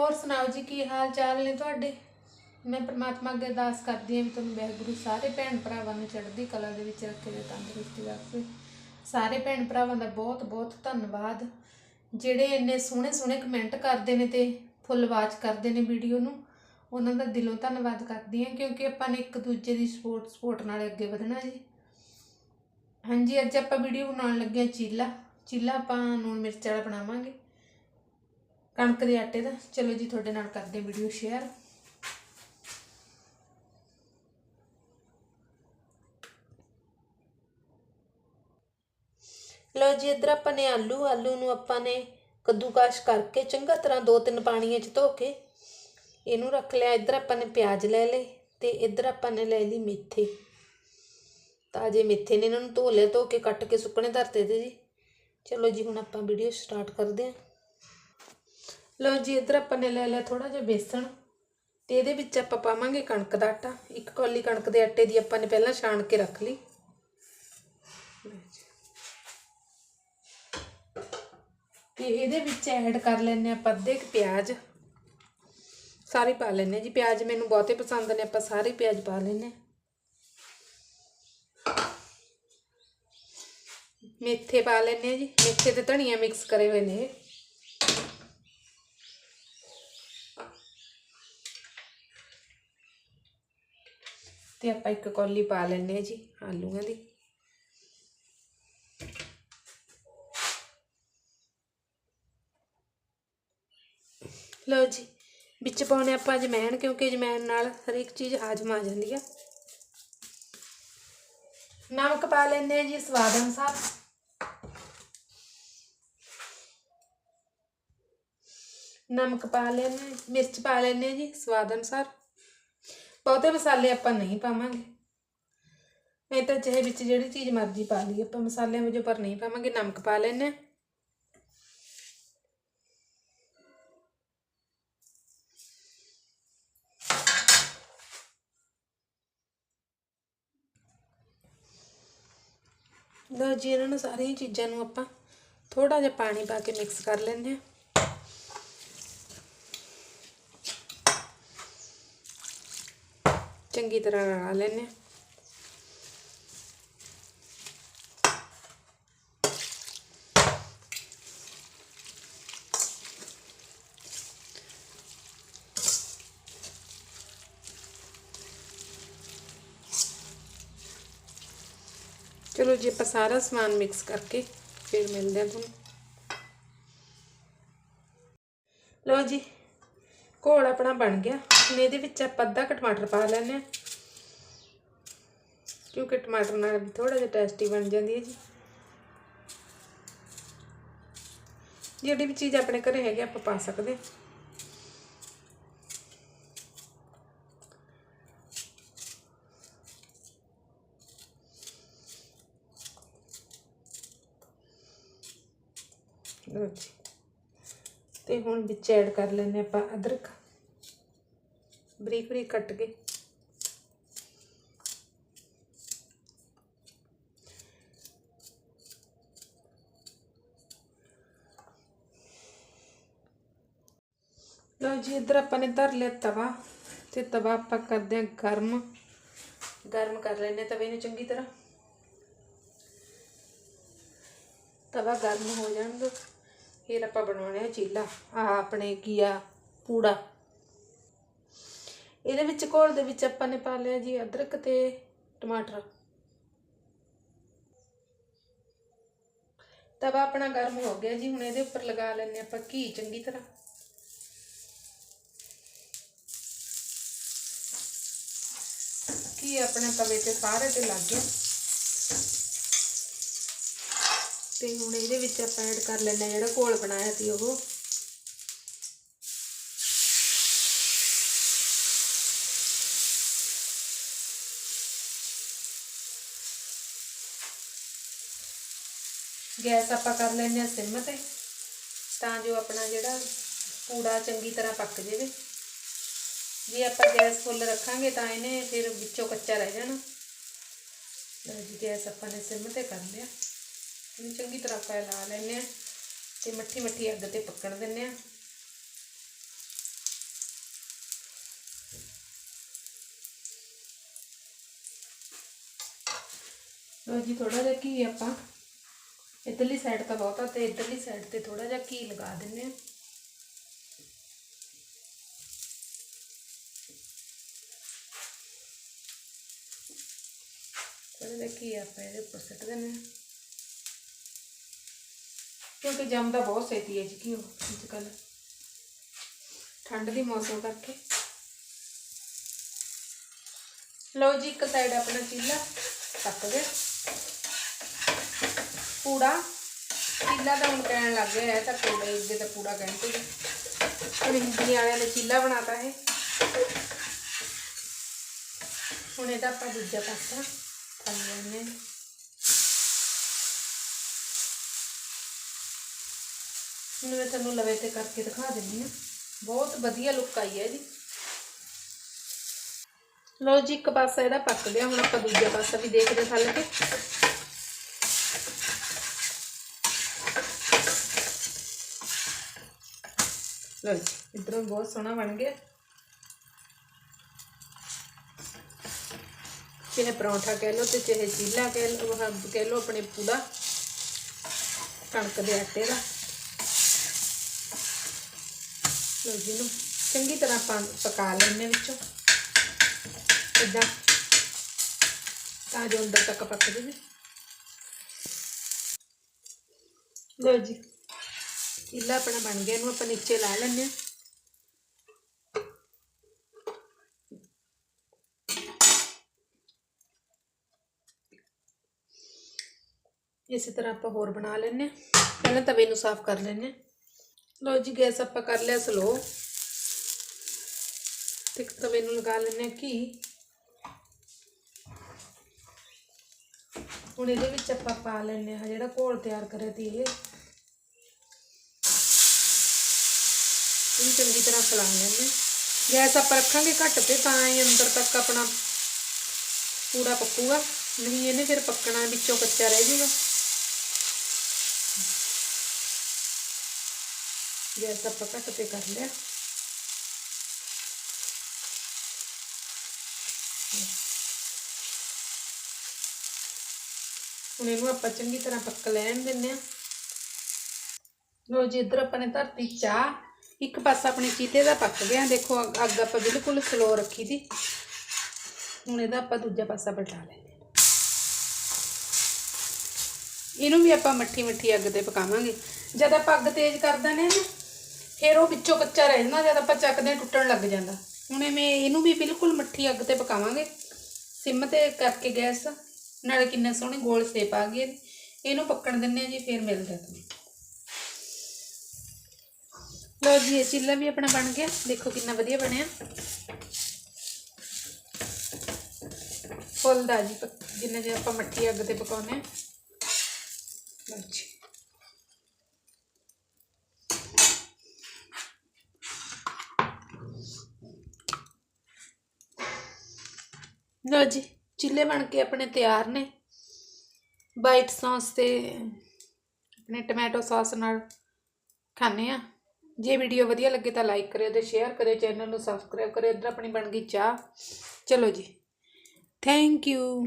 ਹੋਰ ਸੁਣਾਓ ਜੀ, ਕੀ ਹਾਲ ਚਾਲ ਨੇ ਤੁਹਾਡੇ? ਮੈਂ ਪ੍ਰਮਾਤਮਾ ਅੱਗੇ ਅਰਦਾਸ ਕਰਦੀ ਹਾਂ ਵੀ ਤੁਹਾਨੂੰ ਵਾਹਿਗੁਰੂ ਸਾਰੇ ਭੈਣ ਭਰਾਵਾਂ ਨੂੰ ਚੜ੍ਹਦੀ ਕਲਾ ਦੇ ਵਿੱਚ ਰੱਖੇ ਤੇ ਤੰਦਰੁਸਤੀ ਰੱਖੇ। ਸਾਰੇ ਭੈਣ ਭਰਾਵਾਂ ਦਾ ਬਹੁਤ ਬਹੁਤ ਧੰਨਵਾਦ। ਜਿਹੜੇ ਇੰਨੇ ਸੋਹਣੇ ਸੋਹਣੇ ਕਮੈਂਟ ਕਰਦੇ ਨੇ ਤੇ ਫੁੱਲ ਵਾਚ ਕਰਦੇ ਨੇ ਵੀਡੀਓ ਨੂੰ, ਉਹਨਾਂ ਦਾ ਦਿਲੋਂ ਧੰਨਵਾਦ ਕਰਦੀ ਹਾਂ ਕਿਉਂਕਿ ਆਪਾਂ ਨੇ ਇੱਕ ਦੂਜੇ ਦੀ ਸਪੋਰਟ ਸਪੋਰਟ ਨਾਲ ਅੱਗੇ ਵਧਣਾ ਜੀ। ਹਾਂਜੀ, ਅੱਜ ਆਪਾਂ ਵੀਡੀਓ ਬਣਾਉਣ ਲੱਗੇ ਹਾਂ ਚੀਲਾ। ਚੀਲਾ ਆਪਾਂ ਨੂਣ ਮਿਰਚ ਵਾਲਾ ਬਣਾਵਾਂਗੇ। ਕਣਕ ਦੇ ਆਟੇ ਦਾ। ਚਲੋ ਜੀ, ਤੁਹਾਡੇ ਨਾਲ ਕਰਦੇ ਵੀਡੀਓ ਸ਼ੇਅਰ ਲਓ ਜੀ, ਇਧਰ ਆਪਾਂ ਨੇ ਆਲੂ ਆਲੂ ਨੂੰ ਆਪਾਂ ਨੇ ਕੱਦੂਕਾਸ਼ ਕਰਕੇ ਚੰਗਾ ਤਰ੍ਹਾਂ ਦੋ ਤਿੰਨ ਪਾਣੀਆਂ 'ਚ ਧੋ ਕੇ ਇਹਨੂੰ ਰੱਖ ਲਿਆ। ਇਧਰ ਆਪਾਂ ਨੇ ਪਿਆਜ਼ ਲੈ ਲਏ ਤੇ ਇਧਰ ਆਪਾਂ ਨੇ ਲੈ ਲਈ ਮੇਥੇ। ਤਾਜੇ ਮੇਥੇ ਨੇ ਇਹਨਾਂ ਨੂੰ ਧੋ ਲਿਆ, ਧੋ ਕੇ ਕੱਟ ਕੇ ਸੁੱਕਣੇ ਧਰਤੇ ਤੇ ਜੀ। ਚਲੋ ਜੀ, ਹੁਣ ਆਪਾਂ ਵੀਡੀਓ ਸਟਾਰਟ ਕਰਦੇ ਹਾਂ। ਲਓ ਜੀ, ਇਧਰ ਆਪਾਂ ਨੇ ਲੈ ਲਿਆ ਥੋੜਾ ਜਿਹਾ ਬੇਸਣ ਤੇ ਇਹਦੇ ਵਿੱਚ ਆਪਾਂ ਪਾਵਾਂਗੇ ਕਣਕ ਦਾ ਆਟਾ। ਇੱਕ ਕੌਲੀ ਕਣਕ ਦੇ ਆਟੇ ਦੀ ਆਪਾਂ ਨੇ ਪਹਿਲਾਂ ਛਾਣ ਕੇ ਰੱਖ ਲਈ। ਤੇ ਇਹਦੇ ਵਿੱਚ ਐਡ ਕਰ ਲੈਣੇ ਆਪਾਂ ਅੱਧੇ ਕੁ ਪਿਆਜ਼। ਸਾਰੇ ਪਾ ਲੈਣੇ ਜੀ। ਪਿਆਜ਼ ਮੈਨੂੰ ਬਹੁਤੇ ਪਸੰਦ ਨੇ, ਆਪਾਂ ਸਾਰੇ ਪਿਆਜ਼ ਪਾ ਲੈਣੇ ਮੇਥੇ ਪਾ ਲੈਣੇ ਜੀ। ਮੇਥੇ ਤੇ ਧਨੀਆ ਮਿਕਸ ਕਰੇ ਹੋਏ ਨੇ ਇਹ ਤੇ ਆਪਾਂ ਇੱਕ ਕੌਲੀ ਪਾ ਲੈਣੇ ਆ ਜੀ, ਆਲੂਆਂ ਦੀ। ਲਓ ਜੀ, ਵਿੱਚ ਪਾਉਣੇ ਆਪਾਂ ਅਜਮੈਨ ਕਿਉਂਕਿ ਅਜਮੈਨ ਨਾਲ ਹਰੇਕ ਚੀਜ਼ ਹਾਜ਼ਮ ਆ ਜਾਂਦੀ ਆ। ਨਮਕ ਪਾ ਲੈਣੇ ਆ ਜੀ, ਸਵਾਦ ਅਨੁਸਾਰ। ਨਮਕ ਪਾ ਲੈਣੇ ਮਿਰਚ ਪਾ ਲੈਣੇ ਜੀ, ਸਵਾਦ ਅਨੁਸਾਰ। ਬਹੁਤੇ ਮਸਾਲੇ ਆਪਾਂ ਨਹੀਂ ਪਾਵਾਂਗੇ। ਨਹੀਂ ਤਾਂ ਚਾਹੇ ਵਿੱਚ ਜਿਹੜੀ ਚੀਜ਼ ਮਰਜ਼ੀ ਪਾ ਲਈ ਆਪਾਂ ਮਸਾਲਿਆਂ ਵਿੱਚ ਪਰ ਨਹੀਂ ਪਾਵਾਂਗੇ, ਨਮਕ ਪਾ ਲੈਣੇ ਲਓ ਜੀ, ਇਹਨਾਂ ਨੂੰ ਸਾਰੀਆਂ ਚੀਜ਼ਾਂ ਨੂੰ ਆਪਾਂ ਥੋੜਾ ਜਿਹਾ ਪਾਣੀ ਪਾ ਕੇ ਮਿਕਸ ਕਰ ਲੈਂਦੇ ਹਾਂ। ਚੰਗੀ ਤਰ੍ਹਾਂ ਰਲਾ ਲੈਣੇ ਚਲੋ ਜੀ ਆਪਾਂ ਸਾਰਾ ਸਮਾਨ ਮਿਕਸ ਕਰਕੇ ਫਿਰ ਮਿਲਦੇ ਹਾਂ ਤੁਹਾਨੂੰ ਲਓ ਜੀ ਘੋਲ ਆਪਣਾ ਬਣ ਗਿਆ ਹੁਣ ਇਹਦੇ ਵਿੱਚ ਆਪਾਂ ਅੱਧਾ ਕੁ ਟਮਾਟਰ ਪਾ ਲੈਣੇ ਆ ਕਿਉਂਕਿ ਟਮਾਟਰ ਨਾਲ ਵੀ ਥੋੜਾ ਜਿਹਾ ਟੇਸਟੀ ਬਣ ਜਾਂਦੀ ਹੈ ਜੀ। ਜਿਹੜੀ ਵੀ ਚੀਜ਼ ਆਪਣੇ ਘਰੇ ਹੈਗੀ ਆਪਾਂ ਪਾ ਸਕਦੇ ਲਓ ਜੀ। ਤੇ ਹੁਣ ਵਿੱਚ ਐਡ ਕਰ ਲੈਂਦੇ ਆਪਾਂ ਅਦਰਕ। ਬਰੀਕ ਬਰੀਕ ਕੱਟ ਕੇ। ਲਓ ਜੀ, ਇੱਧਰ ਆਪਾਂ ਨੇ ਧਰ ਲਿਆ ਤਵਾ ਤੇ ਤਵਾ ਆਪਾਂ ਕਰਦੇ ਹਾਂ ਗਰਮ। ਗਰਮ ਕਰ ਲੈਨੇ ਤਵੇ ਨੂੰ ਚੰਗੀ ਤਰ੍ਹਾਂ। ਤਵਾ ਗਰਮ ਹੋ ਜਾਣਗੇ। ਫਿਰ ਆਪਾਂ ਬਣਾਉਣੇ ਆ ਚੀਲਾ। ਆ ਆਪਣੇ ਕੀ ਆ? ਪੂੜਾ। ਇਹਦੇ ਵਿੱਚ ਘੋਲ ਦੇ ਵਿੱਚ ਆਪਾਂ ਨੇ ਪਾ ਲਿਆ ਜੀ ਅਦਰਕ ਤੇ ਟਮਾਟਰ। ਤਵਾ ਆਪਣਾ ਗਰਮ ਹੋ ਗਿਆ ਜੀ, ਹੁਣ ਇਹਦੇ ਉੱਪਰ ਲਗਾ ਲੈਣੇ ਆਪਾਂ ਘੀ ਚੰਗੀ ਤਰ੍ਹਾਂ। ਘੀ ਆਪਣੇ ਤਵੇ ਤੇ ਸਾਰੇ ਤੇ ਲੱਗ ਗਿਆ। ਤੇ ਹੁਣ ਇਹਦੇ ਵਿੱਚ ਆਪਾਂ ਐਡ ਕਰ ਲੈਣਾ ਜਿਹੜਾ ਘੋਲ ਬਣਾਇਆ ਸੀ ਉਹ। गैस आप कर लें सिम से जो अपना जोड़ा कूड़ा चंकी तरह पक जाए जो आप गैस फुल रखा तो इन्हें फिर बिचों कच्चा रह जाना जी गैस अपने सिम से कर लिया चंकी तरह ला लें मठी मठी अग से पकड़ दें जी थोड़ा जहा घी आप ਇਧਰਲੀ ਸਾਈਡ ਤਾਂ ਬਹੁਤਾ ਤੇ ਇਧਰਲੀ ਸਾਈਡ ਤੇ ਥੋੜਾ ਜਿਹਾ ਘੀ ਲਗਾ ਦਿੰਨੇ ਆ ਥੋੜਾ ਜਿਹਾ ਘੀ ਆਪਾਂ ਇਹਦੇ ਉੱਪਰ ਸੁੱਟ ਦਿੰਨੇ ਆ ਕਿਉਂਕਿ ਜੰਮਦਾ ਬਹੁਤ ਛੇਤੀ ਹੈ ਜੀ ਘੀ ਉਹ ਅੱਜ ਕੱਲ ਠੰਡ ਦੀ ਮੌਸਮ ਕਰਕੇ। ਲਓ ਜੀ, ਇੱਕ ਸਾਈਡ ਆਪਣਾ ਚੀਲਾ ਪੱਕ ਗਿਆ ਪੂੜਾ। ਚੀਲਾ ਤਾਂ ਹੁਣ ਕਹਿਣ ਲੱਗ ਗਿਆ ਹੈ ਤਾਂ ਪੂੜੇ ਇੱਦੇ ਤਾਂ ਪੂੜਾ ਕਹਿੰਦੇ ਜੀ ਹੁਣ ਹਿੰਦੀ ਵਾਲਿਆਂ ਨੇ ਚੀਲਾ ਬਣਾਤਾ ਹੈ ਹੁਣ ਇਹਦਾ ਆਪਾਂ ਦੂਜਾ ਪਾਸਾ ਕਰ ਲੈਣੇ ਹਾਂ। ਹੁਣ ਮੈਂ ਤੁਹਾਨੂੰ ਲਵੇ ਤੇ ਕਰਕੇ ਦਿਖਾ ਦਿੰਦੀ ਹਾਂ। ਬਹੁਤ ਵਧੀਆ ਲੁੱਕ ਆਈ ਹੈ ਇਹਦੀ। ਲਓ ਜੀ, ਇੱਕ ਪਾਸਾ ਇਹਦਾ ਪੱਕ ਗਿਆ, ਹੁਣ ਆਪਾਂ ਦੂਜਾ ਪਾਸਾ ਵੀ ਦੇਖਦੇ ਥੱਲ ਕੇ ਲਓ ਜੀ, ਇਧਰੋਂ ਬਹੁਤ ਸੋਹਣਾ ਬਣ ਗਿਆ। ਚਾਹੇ ਪਰੌਂਠਾ ਕਹਿ ਲਓ ਤੇ ਚਾਹੇ ਚੀਲਾ ਕਹਿ ਲਓ ਕਹਿ ਲਓ, ਆਪਣੇ ਪੂੜਾ ਕਣਕ ਦੇ ਆਟੇ ਦਾ। ਲਓ ਜੀ ਨੂੰ ਚੰਗੀ ਤਰ੍ਹਾਂ ਆਪਾਂ ਪਕਾ ਲੈਣੇ ਵਿੱਚੋਂ। ਇਦਾਂ ਤਾਂ ਜੋ ਅੰਦਰ ਤੱਕ ਪੱਕ ਜਾਵੇ। ਲਓ ਜੀ। ਚੀਲਾ ਆਪਣਾ ਬਣ ਗਿਆ, ਇਹਨੂੰ ਆਪਾਂ ਨੀਚੇ ਲਾ ਲੈਂਦੇ ਹਾਂ। ਇਸੇ ਤਰ੍ਹਾਂ ਆਪਾਂ ਹੋਰ ਬਣਾ ਲੈਂਦੇ ਹਾਂ। ਪਹਿਲਾਂ ਤਵੇ ਨੂੰ ਸਾਫ਼ ਕਰ ਲੈਂਦੇ ਹਾਂ। ਲਓ ਜੀ, ਗੈਸ ਆਪਾਂ ਕਰ ਲਿਆ ਸਲੋ ਤੇ ਤਵੇ ਨੂੰ ਲਗਾ ਲੈਂਦੇ ਹਾਂ ਘੀ। ਹੁਣ ਇਹਦੇ ਵਿੱਚ ਆਪਾਂ ਪਾ ਲੈਂਦੇ ਹਾਂ ਜਿਹੜਾ ਘੋਲ ਤਿਆਰ ਕਰਿਆ ਤੀ ਇਹ। ਇਹਨੂੰ ਚੰਗੀ ਤਰ੍ਹਾਂ ਫਲਾ ਲੈਂਦੇ ਹਾਂ ਗੈਸ ਆਪਾਂ ਰੱਖਾਂਗੇ ਘੱਟ ਤੇ ਤਾਂ ਹੀ ਅੰਦਰ ਤੱਕ ਆਪਣਾ ਪੂਰਾ ਪੱਕੂਗਾ। ਨਹੀਂ, ਇਹਨੇ ਫਿਰ ਪੱਕਣਾ ਵਿੱਚੋਂ ਕੱਚਾ ਰਹਿ ਜਾਊਗਾ। ਗੈਸ ਆਪਾਂ ਘੱਟ ਤੇ ਕਰ ਲਿਆ। ਹੁਣ ਇਹਨੂੰ ਆਪਾਂ ਚੰਗੀ ਤਰ੍ਹਾਂ ਪੱਕ ਲੈਣ ਦਿੰਨੇ ਆ ਲੋ ਜੀ, ਇੱਧਰ ਆਪਾਂ ਨੇ ਧਰਤੀ ਚਾਹ। ਇੱਕ ਪਾਸਾ ਆਪਣੇ ਚੀਤੇ ਦਾ ਪੱਕ ਗਿਆ। ਦੇਖੋ ਅੱਗ ਅੱਗ ਆਪਾਂ ਬਿਲਕੁਲ ਸਲੋ ਰੱਖੀ ਸੀ ਹੁਣ ਇਹਦਾ ਆਪਾਂ ਦੂਜਾ ਪਾਸਾ ਪਲਟਾ ਲੈਂਦੇ ਹਾਂ। ਇਹਨੂੰ ਵੀ ਆਪਾਂ ਮੱਠੀ ਮੱਠੀ ਅੱਗ ਤੇ ਪਕਾਵਾਂਗੇ। ਜਦ ਆਪਾਂ ਅੱਗ ਤੇਜ਼ ਕਰ ਦਿੰਦੇ ਨਾ ਫਿਰ ਉਹ ਵਿੱਚੋਂ ਕੱਚਾ ਰਹਿ ਜਾਂਦਾ। ਜਦ ਆਪਾਂ ਚੱਕਦੇ ਹਾਂ, ਟੁੱਟਣ ਲੱਗ ਜਾਂਦਾ। ਹੁਣ ਐਵੇਂ ਇਹਨੂੰ ਵੀ ਬਿਲਕੁਲ ਮੱਠੀ ਅੱਗ ਤੇ ਪਕਾਵਾਂਗੇ। ਸਿਮ ਤੇ ਕਰਕੇ ਗੈਸ ਨਾਲੇ ਕਿੰਨੇ ਸੋਹਣੇ ਗੋਲ ਸੇਪ ਆ ਗਏ ਇਹਨੂੰ ਪੱਕਣ ਦਿੰਨੇ ਆ ਜੀ ਫਿਰ ਮਿਲਦੇ ਆ ਤੁਹਾਨੂੰ। ਲਓ ਜੀ, ਇਹ ਚਿੱਲਾ ਵੀ ਆਪਣਾ ਬਣ ਗਿਆ। ਦੇਖੋ ਕਿੰਨਾ ਵਧੀਆ ਬਣਿਆ। ਫੁੱਲਦਾ ਜੀ, ਪੱਕ- ਜਿੰਨੇ ਜੇ ਆਪਾਂ ਮੱਠੀ ਅੱਗ ਤੇ ਪਕਾਉਨੇ ਆ ਲਓ ਜੀ। ਲਓ ਜੀ, ਚਿੱਲੇ ਬਣ ਕੇ ਆਪਣੇ ਤਿਆਰ ਨੇ। ਵਾਈਟ ਸੌਸ ਤੇ ਆਪਣੇ ਟੋਮੈਟੋ ਸੌਸ ਨਾਲ ਖਾਣੇ ਆ ਜੇ ਵੀਡੀਓ ਵਧੀਆ ਲੱਗੇ ਤਾਂ ਲਾਈਕ ਕਰਿਓ ਤੇ ਸ਼ੇਅਰ ਕਰਿਓ ਚੈਨਲ ਨੂੰ ਸਬਸਕ੍ਰਾਈਬ ਕਰਿਓ, ਇੱਧਰ ਆਪਣੀ ਬਣ ਗਈ ਚਾਹ। ਚਲੋ ਜੀ। Thank you